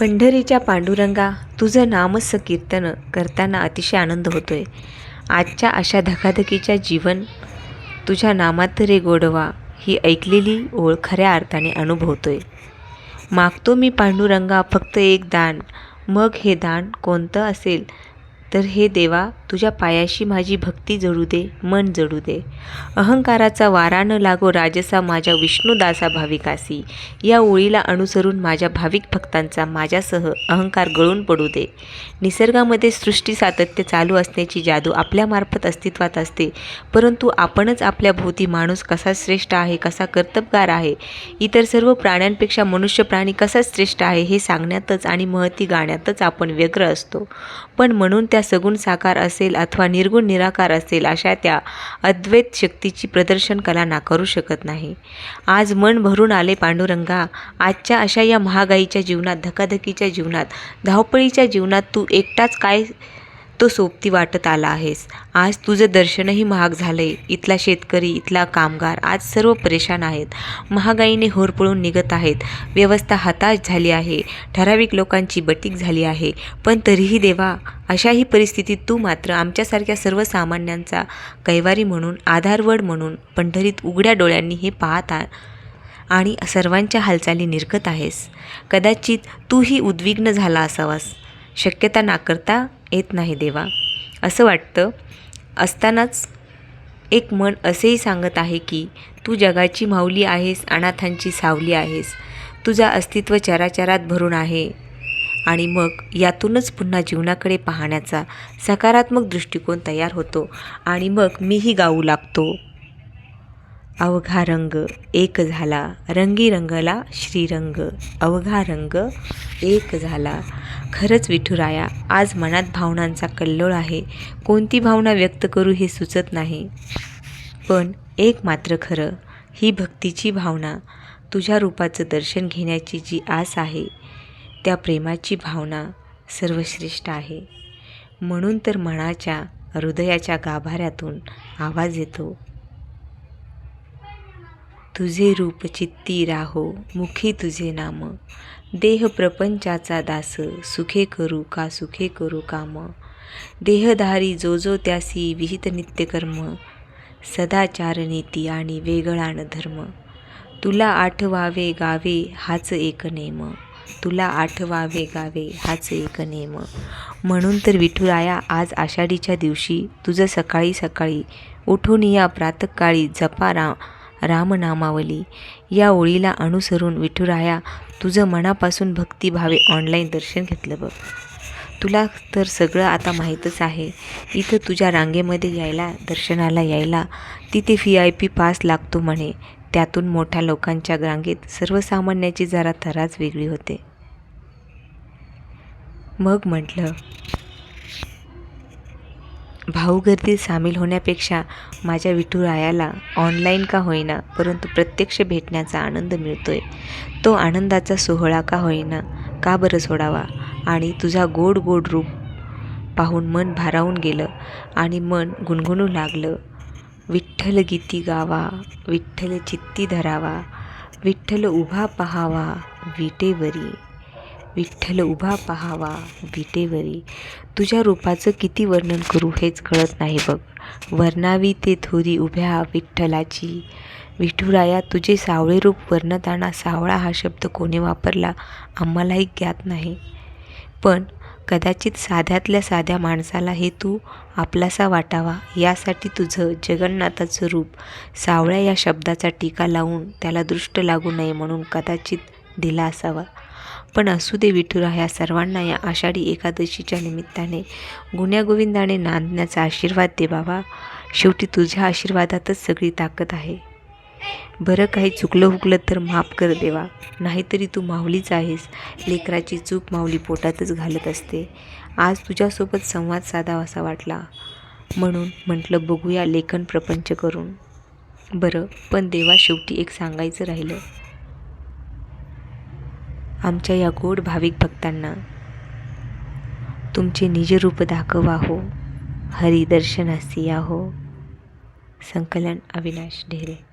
पंढरीच्या पांडुरंगा तुझं नामच कीर्तन करताना अतिशय आनंद होतोय. आजच्या अशा धकाधकीच्या जीवन तुझ्या नामात रे गोडवा ही ऐकलेली ओळ खऱ्या अर्थाने अनुभवतोय. मागतो मी पांडुरंगा फक्त एक दान. मग हे दान कोणतं असेल? तर हे देवा तुझ्या पायाशी माझी भक्ती जडू दे मन जडू दे. अहंकाराचा वारा न लागो राजसा माझ्या विष्णुदासा भाविकासी. या ओळीला अनुसरून माझ्या भाविक भक्तांचा माझ्यासह अहंकार गळून पडू दे. निसर्गामध्ये सृष्टी सातत्य चालू असण्याची जादू आपल्यामार्फत अस्तित्वात असते. परंतु आपणच आपल्या भोवती माणूस कसा श्रेष्ठ आहे कसा कर्तबगार आहे? इतर सर्व प्राण्यांपेक्षा मनुष्य प्राणी कसा श्रेष्ठ आहे हे सांगण्यातच आणि महती गाण्यातच आपण व्यग्र असतो. पण म्हणून त्या सगुण साकार असेल अथवा निर्गुण निराकार असेल अशा त्या अद्वैत शक्तीची प्रदर्शन कला नाकारू शकत नाही. आज मन भरून आले पांडुरंगा आजच्या अशा या महागाईच्या जीवनात धकाधकीच्या जीवनात धावपळीच्या जीवनात तू एकटाच काय तो सोबती वाटत आला आहेस. आज तुझं दर्शनही महाग झालंय. इथला शेतकरी इथला कामगार आज सर्व परेशान आहेत. महागाईने होरपळून निघत आहेत. व्यवस्था हताश झाली आहे. ठराविक लोकांची बटीक झाली आहे. पण तरीही देवा अशाही परिस्थितीत तू मात्र आमच्यासारख्या सर्वसामान्यांचा कैवारी म्हणून आधारवड म्हणून पंढरीत उघड्या डोळ्यांनी हे पाहत आ आणि सर्वांच्या हालचाली निरखत आहेस. कदाचित तूही उद्विग्न झाला असावास. शक्यता नाकारता येत नाही देवा. असं वाटतं असतानाच एक मन असेही सांगत आहे की तू जगाची माऊली आहेस अनाथांची सावली आहेस. तुझा अस्तित्व चराचरात भरून आहे. आणि मग यातूनच पुन्हा जीवनाकडे पाहण्याचा सकारात्मक दृष्टिकोन तयार होतो. आणि मग मीही गाऊ लागतो. अवघा रंग एक झाला. रंगी रंगला श्रीरंग. अवघा रंग एक झाला. खरंच विठुराया आज मनात भावनांचा कल्लोळ आहे. कोणती भावना व्यक्त करू हे सुचत नाही. पण एक मात्र खरं ही भक्तीची भावना. तुझ्या रूपाचं दर्शन घेण्याची जी आस आहे त्या प्रेमाची भावना सर्वश्रेष्ठ आहे. म्हणून तर मनाच्या हृदयाच्या गाभाऱ्यातून आवाज येतो. तुझे रूप चित्ती राहो मुखी तुझे नाम. देह प्रपंचाचा दास सुखे करू का सुखे करू काम. देहधारी जो जो त्यासी विहित नित्यकर्म. सदाचार नीती आणि वेगळान धर्म. तुला आठवावे गावे हाच एक नेम. तुला आठवावे गावे हाच एक नेम. म्हणून तर विठुराया आज आषाढीच्या दिवशी तुझं सकाळी सकाळी उठून या प्रातकाळी जपा रा रामनामावली. या ओळीला अनुसरून विठुराया तुझं मनापासून भक्तिभावे ऑनलाईन दर्शन घेतलं बघ. तुला तर सगळं आता माहीतच आहे. इथं तुझ्या रांगेमध्ये यायला दर्शनाला यायला तिथे व्ही आय पी पास लागतो म्हणे. त्यातून मोठ्या लोकांच्या रांगेत सर्वसामान्याची जरा थराच वेगळी होते. मग म्हटलं भाऊगर्दीत सामील होण्यापेक्षा माझ्या विठुरायाला ऑनलाईन का होईना परंतु प्रत्यक्ष भेटण्याचा आनंद मिळतोय. तो आनंदाचा सोहळा का होईना का बरं सोडावा? आणि तुझा गोड गोड रूप पाहून मन भारावून गेलं आणि मन गुणगुणू लागलं. विठ्ठल गीती गावा विठ्ठल चित्ती धरावा विठ्ठल उभा पहावा विटेवरी. विठ्ठल उभा पहावा विटेवरी. तुझ्या रूपाचं किती वर्णन करू हेच कळत नाही बघ. वर्णावी ते थोरी उभ्या विठ्ठलाची. विठुराया तुझे सावळे रूप वर्णताना सावळा हा शब्द कोणी वापरला आम्हालाही ज्ञात नाही. पण कदाचित साध्यातल्या साध्या माणसाला हे तू आपलासा वाटावा. यासाठी तुझं जगन्नाथाचं रूप सावळ्या या शब्दाचा टीका लावून त्याला दृष्ट लागू नये म्हणून कदाचित दिला असावा. पण असू दे विठुराया सर्वांना या आषाढी एकादशीच्या निमित्ताने गुण्यागोविंदाने नांदण्याचा आशीर्वाद दे बाबा. शेवटी तुझ्या आशीर्वादातच सगळी ताकद आहे. बरं काही चुकलं हुकलं तर माफ कर देवा. नाहीतरी तू माऊलीच आहेस. लेकराची चूक माऊली पोटातच घालत असते. आज तुझ्यासोबत संवाद साधावा असा वाटला. म्हणून म्हटलं बघूया लेखन प्रपंच करून. बरं पण देवा शेवटी एक सांगायचं राहिलं. आमच्या या गोड भाविक भक्तांना. तुमचे निजरूप दाखवा हो हरिदर्शनासी या हो संकलन अविनाश ढेरे.